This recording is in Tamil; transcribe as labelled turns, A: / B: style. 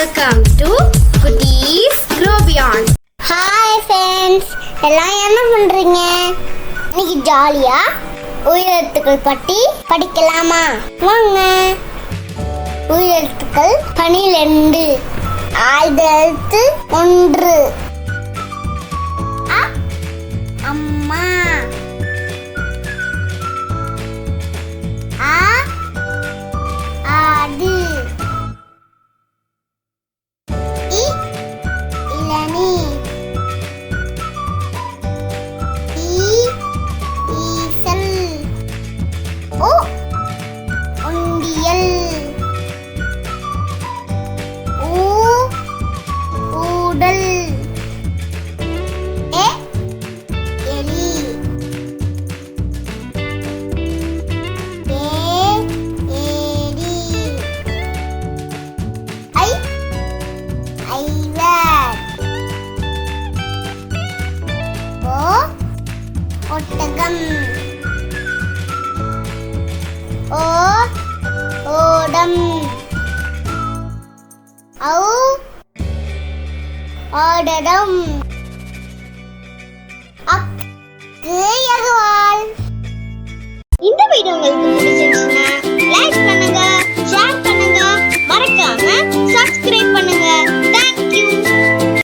A: வெல்கம் டு குட்டீஸ் க்ரோபியான்
B: ஹாய் ஃப்ரெண்ட்ஸ் எல்லாம் என்ன பண்றீங்க? இன்னைக்கு ஜாலியா உயிரெழுத்துக்கள் பற்றி படிக்கலாமா? வாங்க. உயிரெழுத்துக்கள் பனிரெண்டு ஆயுத எழுத்து ஒன்று. Melanie. ஓ ஓடம். ஔ. ஆடடம்.